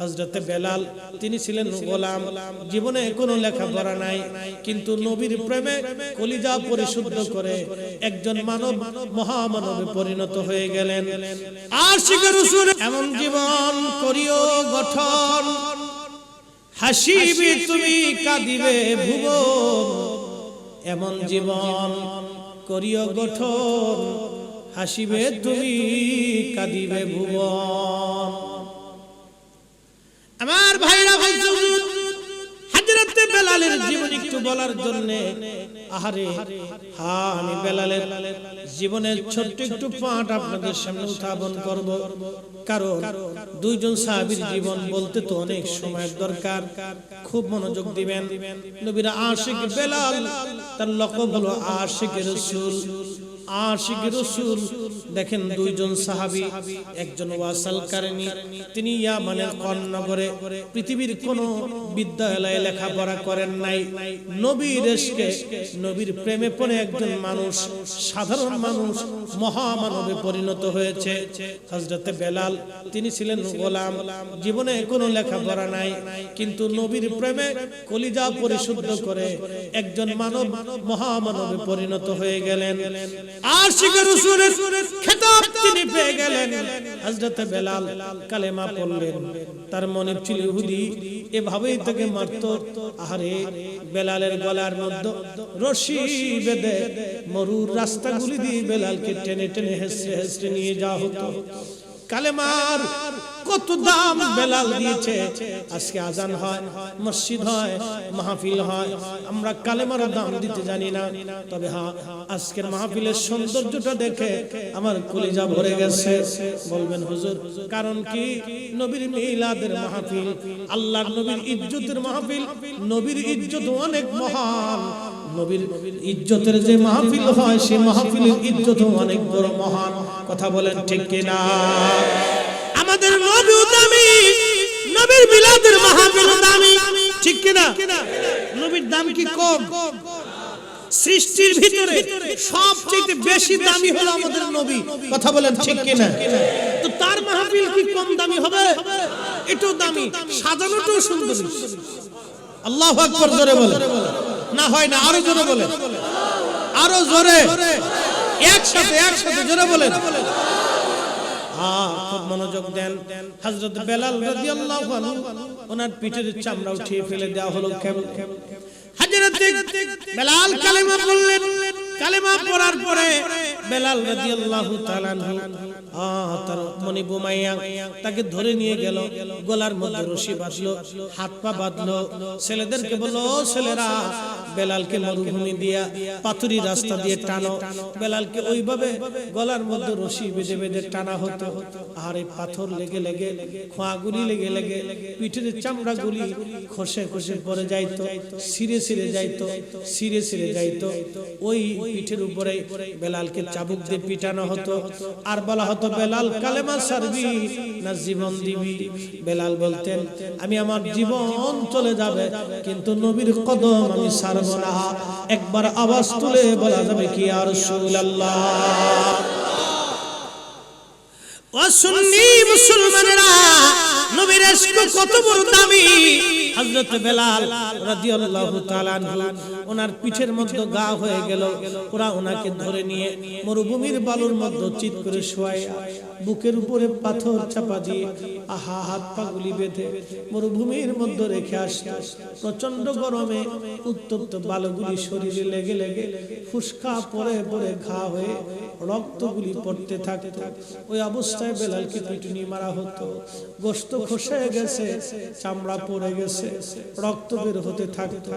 হজরতে বেলাল, তিনি ছিলেন গোলাম। জীবনে কোনো লেখাপড়া নাই, কিন্তু নবীর প্রেমে কলিজা পরিশুদ্ধ করে একজন মানব মহামানবে পরিণত হয়ে গেলেন। এমন জীবন করিও গঠন। হাসিবে তুমি কাঁদিবে ভুবন এমন জীবন করিও গঠন। হাসিবে তুমি কাঁদিবে ভুবন আমার ভাইরা ভাই হুজুর, হযরতে বেলালের জীবন একটু বলার জন্য আহারে হ্যাঁ আমি বেলালের জীবনের ছোট্ট একটু পাঠ আপনাদের সামনে উত্থাপন করব। কারণ দুইজন সাহাবীর জীবন বলতে তো অনেক সময়ের দরকার। খুব মনোযোগ দিবেন। নবীরা আশিক বেলাল তার লকব হলো আশিক রাসূল। আশিক রসুল দেখেন দুইজন সাহাবী একজন ওয়াসাল কারেনি তিনি ইয়ামানের কর্ণগরে পৃথিবীর কোন বিদ্যালয়ে লেখাপড়া করেন নাই। নবীর এসকে নবীর প্রেমে পড়ে একজন মানুষ সাধারণ মানুষ মহামানবে পরিণত হয়েছে। হজরতে বেলাল তিনি ছিলেন গোলাম। জীবনে কোনো লেখাপড়া নাই কিন্তু নবীর প্রেমে কলিজা পরিশুদ্ধ করে একজন মানব মহামানবে পরিণত হয়ে গেলেন। আশিকের রসুলের খেতাব তিনি পেয়ে গেলেন। হযরত বেলাল কালেমা পড়লেন। তার মনে ছিল ইহুদি। এভাবেই তাকে মারত। আহারে বেলালের গলার মধ্যে রশি বেঁধে মরুর রাস্তাগুলি দিয়ে বেলালকে টেনে টেনে হেসে হেসে নিয়ে যাওয়া হতো। কালেমার কত দাম বেলাল দিয়েছে। আজকে আজান হয়, মসজিদ হয়, মাহফিল হয়। আমরা কালেমার দাম দিতে জানি না। তবে হ্যাঁ আজকের মাহফিলের সৌন্দর্যটা দেখে আমার কলিজা ভরে গেছে। বলবেন, হুজুর, কারণ কি? নবীর মিলাদের মাহফিল, আল্লাহর নবীর ইজ্জতের মাহফিল, নবীর ইজ্জত অনেক মহান। নবীর ইজ্জতের যে মাহফিল হয় সেই মাহফিলের ইজ্জত অনেক বড় মহান। কথা বলেন ঠিক কিনা? মিলাদের মাহফিল দামি ঠিক কিনা? নবীর দাম কি কম? সৃষ্টির ভিতরে সবচেয়ে বেশি দামি হলো আমাদের নবী। কথা বলেন ঠিক কিনা? তো তার মাহফিল কি কম দামি হবে? এটাও দামি। সাজানোটাও সুন্দর। আল্লাহ আকবর জোরে বলে না হয় না, আরও জোরে বলে আরও জোরে। একসাথে একসাথে জোরে বলেন। খুব মনোযোগ দেন। হযরত বেলাল রাদিয়াল্লাহু আনহু ওনার পিঠের চামড়া উঠিয়ে ফেলে দেওয়া হলো কেমন হযরত বেলাল কালেমা বললেন কালেমা পড়ার পরে বেলাল রাদিয়াল্লাহু তাআলা তার মনি বোমাইয়া তাকে ধরে নিয়ে গেল। গলার মধ্যে রশি বাঁধলো, হাত পা বাঁধলো। ছেলেদেরকে বলল ছেলেরা, বেলালকে মরুভূমি দিয়া পাথুরি রাস্তা দিয়ে টানো। বেলালকে ওইভাবে গলার মধ্যে রশি বেঁধে বেঁধে টানা হতো। আর এই পাথর লেগে লেগে, খোয়াগুলি লেগে লেগে, পিঠের চামড়াগুলি খসে খসে পড়ে যাইতো সিরে সিরে যাইতো সিরে সিরে যাইতো। ওই পিঠের উপরে বেলালকে চাবুক দিয়ে পিটানো হতো। আর বলা হতো, বেলাল কালেমা সারবি না জীবন দিবি? বেলাল বলতেন, আমি আমার জীবন চলে যাবে, কিন্তু নবীর কদম আমি সারব না। একবার আওয়াজ তুলে বলা যাবে কি আর রাসূলুল্লাহ? ও সুন্নি মুসলমানেরা, নবীর কত বড় দামি হযরত বেলাল রাদিয়াল্লাহু তাআলা ওনার পিঠের মধ্যে গা হয়ে গেল। ওরা ওনাকে ধরে নিয়ে মরুভূমির বালুর মধ্যে চিত করে শোয়ায়া। বুকের উপরে পাথর চাপা দিয়ে আহা, হাত পাগুলি বেঁধে মরুভূমির মধ্যে রেখে আসতো প্রচণ্ড গরমে উত্তপ্ত বালুগুলি শরীরে লেগে লেগে ফুসকা পরে পরে ঘা হয়ে রক্তগুলি পড়তে থাকতো। ওই অবস্থায় বেলালকে পিটুনি মারা হতো। গোস্ত খসে গেছে, চামড়া পড়ে গেছে রক্ত বের হতে থাকতো।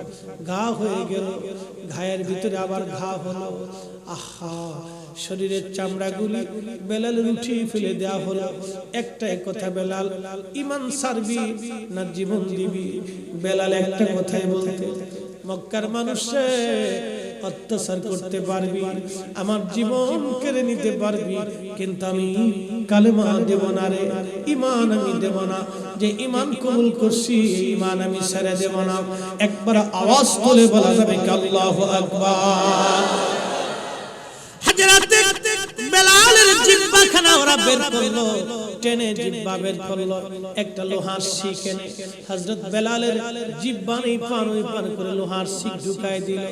ঘা হয়ে গেল, ঘায়ের ভিতরে আবার ঘা হলো। আহা, শরীরের চামড়াগুলি বেলালের উঠিয়ে ফেলে দেওয়া হলো। একটাই কথা বেলাল, ইমান সারবি না জীবন দিবি? বেলাল একটা কথাই বলতে, মক্কার মানুষে অত্যাচার করতে পারবি, আমার জীবন কেড়ে নিতে পারবি, কিন্তু আমি কালেমা দেব না রে, ইমান আমি দেব না। যে ইমান কবুল করছি ইমান আমি ছেড়ে দেব না। একবার আওয়াজ তুলে বলা যাবে আল্লাহু আকবার। হাজরাতে বেলালের জিহ্বা ওরা বের করল। টেনে জিব্বা বের করল। একটা লোহার শিক এনে হযরত বেলালের জিব্বা নেই পার ওই পার করে লোহার শিক ঢুকাই দিল।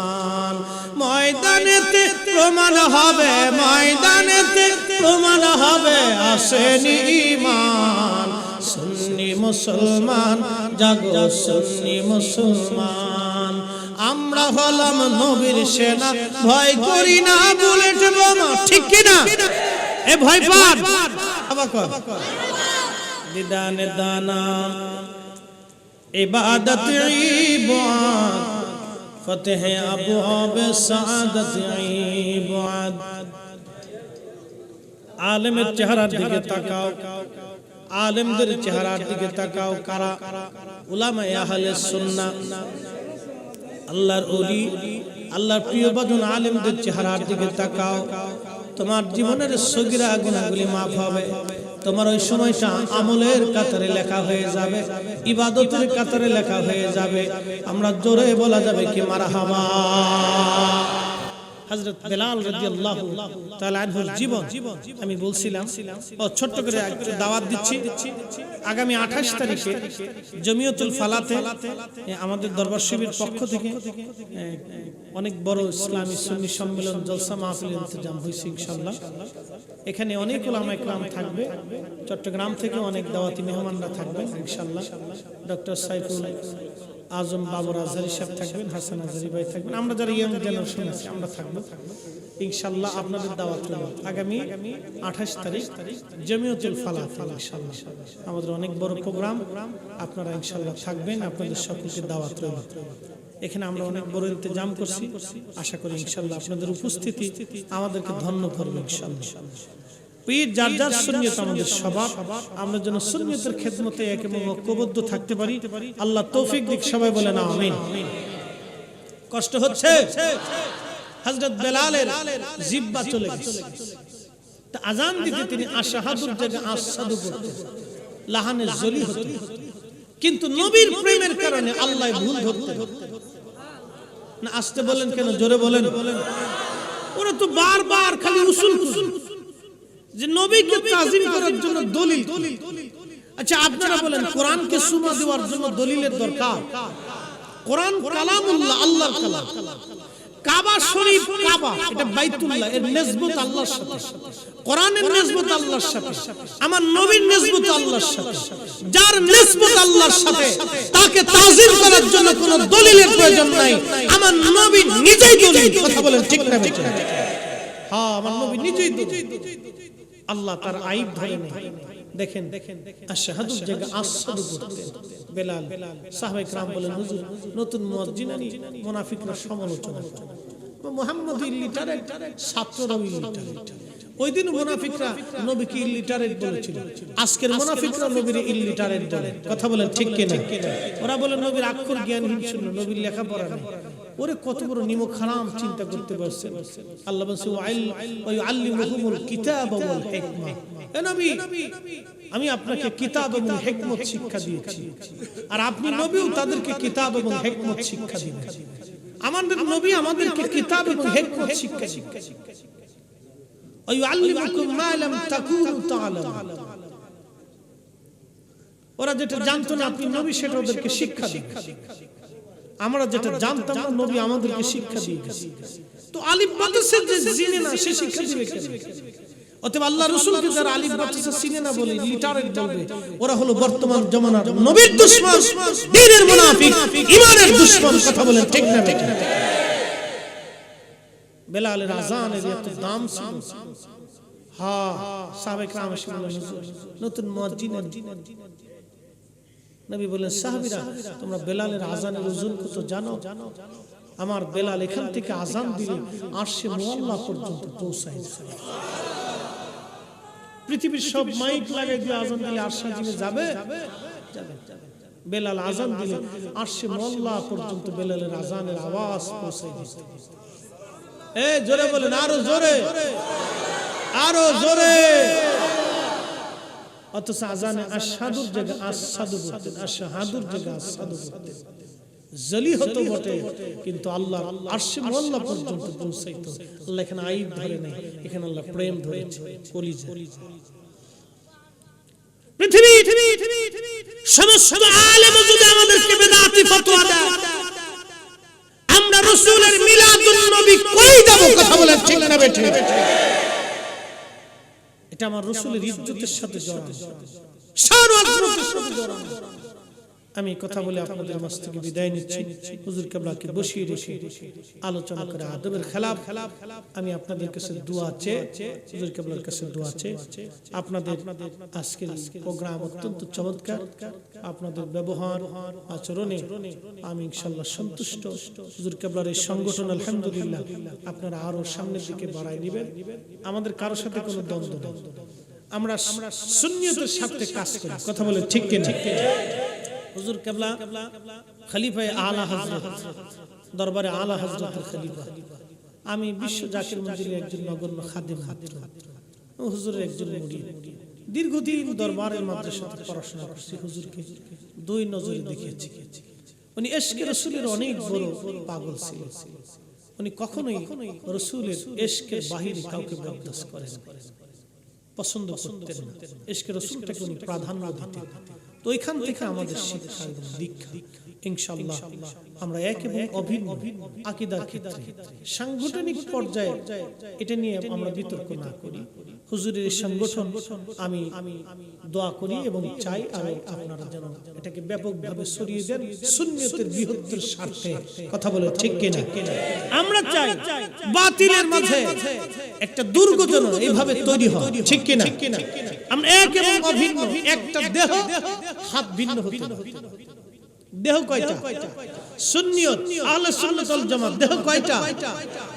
আন ময়দানেতে প্রমাণ হবে ময়দানেতে প্রমাণ হবে আসেনি ঈমান। সুন্নি মুসলমান জাগো সুন্নি মুসলমান। আমরা হলাম নবীর সেনা ভয় করি না বুলেট বোমা ঠিক কি না? এ ভয় পান? দিদানে দানা ইবাদত ইবাদ ফতেহ আবু আবে সাদত ইবাদ আলেমের চেহারার দিকে তাকাও। আলেমদের চেহারার দিকে তাকাও কারা? উলামা আহলে সুন্নাহ। আল্লাহর ওলি, আল্লাহর প্রিয় বাজন আলেমদের চেহারার দিকে তাকাও। তোমার জীবনের সগিরা গুণাগুলি মাফ হবে। তোমার ওই সময়টা আমলের কাতারে লেখা হয়ে যাবে, ইবাদতের কাতারে লেখা হয়ে যাবে। আমরা জোরে বলা যাবে কি মারাহাবা। হযরত বেলাল রাদিয়াল্লাহু তাআলা আনহুর জীবন আমি বলছিলাম, ও ছোট্ট করে দাওয়াত দিচ্ছি। আগামী 28 তারিখে জমিয়তুল ফালাতে আমাদের দরবার শিবির পক্ষ থেকে অনেক বড় ইসলামী সুন্নি সম্মেলন, জলসা মাহফিল ইন্তজাম হয়েছে ইনশাআল্লাহ। এখানে অনেক ওলামা ইকরাম থাকবে, চট্টগ্রাম থেকে অনেক দাওয়াতি মেহমানরা থাকবে ইনশাআল্লাহ। ডক্টর সাইফুল আজম বাবর আজহারি সাহেব থাকবেন, হাসান আজহারি ভাই থাকবেন, আমরা যারা ইয়াং জেনারেশন আছি, আমরা থাকব। ইনশাল্লাহ আপনাদের দাওয়াত রইল। আগামী আঠাশ তারিখ জমিয়তুল ফালাহ ইনশাল্লাহ আমাদের অনেক বড় প্রোগ্রাম, আপনারা ইনশাল্লাহ থাকবেন, আপনাদের সকলকে দাওয়াত রইল। এখানে আমরা অনেক বড় ইন্তজাম করছি। আশা করি ইনশাল্লাহ আপনাদের উপস্থিতি আমাদেরকে ধন্য করবে ইনশাল্লাহ পীর যার যার সুন্নিয়ত আমাদের স্বভাব আমরা যেন সুন্নিয়তের খেদমতে এক এবং ঐক্যবদ্ধ থাকতে পারি। আল্লাহ তৌফিক দিক সবাই বলে না আমিন। কষ্ট হচ্ছে। হযরত বেলালের জিব্বা চলে গেছে। তা আজান দিতে তিনি আশাহাদুর জায়গায় আসাদু করতেন লাহানে জলি কিন্তু নবীর প্রেমের কারণে আল্লাহ ভুল ধরতেন। না আসতে বলেন কেন? জোরে বলেন। ওরা তো বারবার খালি উসুল কুসুল যে নবীকে তাজিম করার জন্য দলিল আচ্ছা আপনারা বলেন কোরআনকে সুমা দেওয়ার জন্য দলিলের দরকার? কোরআন কালামুল্লাহ আল্লাহর কালাম। কাবা শরীফ কাবা এটা বাইতুল্লাহ এর নিসবত আল্লাহর সাথে। কোরআনের নিসবত আল্লাহর সাথে। আমার নবীর নিসবত আল্লাহর সাথে। যার নিসবত আল্লাহর সাথে তাকে তাজিম করার জন্য কোনো দলিলের প্রয়োজন নাই। আমার নবী নিজেই দলিল। কথা বলেন ঠিক না? হ্যাঁ আমার নবী নিজেই দলিল আল্লাহ তার আইব ধরে নেই দেখেন আশহাদুর জায়গা আসাদু করতেন বেলাল সাহাবায়ে کرام বলেন হুজুর নতুন মুয়াজ্জিন আনি মুনাফিকরা সমালোচনা করে মোহাম্মদ ইল্লিটারেট ছাত্ররাও ইল্লিটারেট ওই দিন মুনাফিকরা নবীকে ইল্লিটারেট বলেছিল আজকের মুনাফিকরা নবীর ইল্লিটারেট বলে কথা বলেন ঠিক কিনা ওরা বলে নবীর অক্ষর জ্ঞানহীন শূন্য নবীর লেখাপড়া নেই ওরে কত বড় নিমক হারাম চিন্তা করতে পারছেন। আল্লাহ বলছে আল্লিমুহুমুল কিতাব ওয়াল হিকমা। এ নবী, আমি আপনাকে কিতাব এবং হিকমত শিক্ষা দিয়েছি। আর আপনি নবীও তাদেরকে কিতাব এবং হিকমত শিক্ষা দিবেন। আমাদের নবী আমাদেরকে কিতাব এবং হিকমত শিক্ষা শিক্ষা ওই আল্লিমুকুম মা লাম তাকুনু তাআলামুন। ওরা যেটা জানতো না আপনি নবী, সেটা ওদেরকে শিক্ষা দিন আমরা যেটা জানতাম না নবী আমাদেরকে শিক্ষা দিয়েছে তো আলিফ মাদ্রাসা যে জিনে না সে শিক্ষা দিবে কেন অতএব আল্লাহ রসুলকে যারা আলিফ মাদ্রাসা চিনে না বলে লিটারেট বলবে ওরা হলো বর্তমান জমানার নবীর দুশমন দ্বীনের মুনাফিক ঈমানের দুশমন কথা বলেন ঠিক না ঠিক না বেলালের আজানের এত দাম ছিল হ্যাঁ সাবেক রাম এসে বললেন, হুজুর, নতুন মুয়াজ্জিনের নবী বলেন সাহাবীরা, তোমরা বেলালের আজানের ওজন কত জানো? আমার বেলাল এখান থেকে আজান দিলে আরশে মুআল্লা পর্যন্ত পৌঁছায় পৃথিবীর সব মাইক লাগাই দিয়ে আজান দিলে আরশে জিনে যাবে? বেলাল আজান দিলে আরশে মুআল্লা পর্যন্ত বেলালের আজানের আওয়াজ পৌঁছায় দিতে। এ, জোরে বলেন, আরও জোরে আরও জোরে। অথচ আজানে আশহাদুর জায়গা আশহাদুর জায়গা আসাদু বলতেন। জলি হতো বটে, কিন্তু আল্লাহ আরশে মোল্লা পর্যন্ত পৌঁছাইতো। আল্লাহ এখানে আইব ধরে নাই, এখানে আল্লাহ প্রেম ধরেছে পৃথিবী আলেম যদি আমাদেরকে বেদাতি ফতোয়া দেয়। আমরা রাসূলের মিলাদুন নবী কই কথা বলেন ঠিক না বেঠে এটা আমার রসুলের ইজ্জতের সাথে জড়ানো। সাথে জড়ানো। আমি কথা বলে আপনাদের মাঝ থেকে বিদায় নিচ্ছি। হুজুর কেবলাকে বসিয়ে রেখে আলোচনা করে আদবের খেলাফ। আমি আপনাদের কাছে দোয়া চেয়ে, হুজুর কেবলার কাছে দোয়া চেয়ে আপনাদের আজকের প্রোগ্রাম অত্যন্ত চমৎকার। আপনাদের ব্যবহার, আচরণে আমি ইনশাল্লাহ সন্তুষ্ট। হুজুর কেবলার এই সংগঠন, আলহামদুলিল্লাহ, আপনারা আরও সামনের দিকে বাড়াই দিবেন আমাদের কারোর সাথে কোনো দ্বন্দ্ব নেই। আমরা সুন্নিয়তের সাথে কাজ করি। কথা বলে ঠিক কিনা? হুজুর কেবলা, খলিফায় আলা হজরত দরবারে আলা হজরতের খলিফা। আমি বিশ্ব জাকির মঞ্জিলের একজন নগণ্য খাদেম মাত্র। হুজুরের একজন মুরিদ দীর্ঘদিন দরবারের মাদ্রাসাতে পড়াশোনা করছি হুজুরকে। দুই নজরে দেখিয়েছি উনি এশকে রসুলের অনেক বড় পাগল ছিল উনি কখনোই রসুলের এশকের বাহিরে কাউকে বরদাস্ত করেন পছন্দ করতেন এশকে রসুলটাকে উনি প্রাধান্য দিতেন। তো এখান থেকে আমাদের শিক্ষা এবং দীক্ষা। ইনশাআল্লাহ। আমরা এক এবং অভিন্ন আকিদার ক্ষেত্রে। সাংগঠনিক পর্যায়ে এটা নিয়ে আমরা বিতর্ক না করি। হুজুরের সংগঠন আমি দোয়া করি এবং চাই আর আপনারা যেন এটাকে ব্যাপকভাবে ছড়িয়ে দেন সুন্নিয়তের বৃহত্তর স্বার্থে। কথা বলে ঠিক কিনা? আমরা চাই বাতিলের মাঝে একটা দুর্গ যেন এইভাবে তৈরি হয়। ঠিক কিনা? আমরা এক এবং অভিন্ন। একটা দেহ হাত ভিন্ন হতে। দেহ কয়টা? সুন্নিয়ত, আহলে সুন্নাত ওয়াল জামাত, দেহ কয়টা?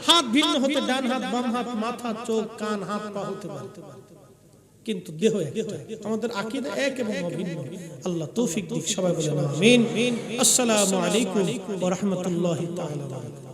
হাত ভিন্ন হতে ডান হাত, বাম হাত, মাথা, চোখ, কান, হাত, পা হতে পারে। কিন্তু দেহ একটা। আমাদের আকীদা এক এবং অভিন্ন। আল্লাহ তৌফিক দিক, সবাই বলেন আমিন। আসসালামু আলাইকুম ওয়া রাহমাতুল্লাহি তাআলা ওয়া বারাকাতুহু।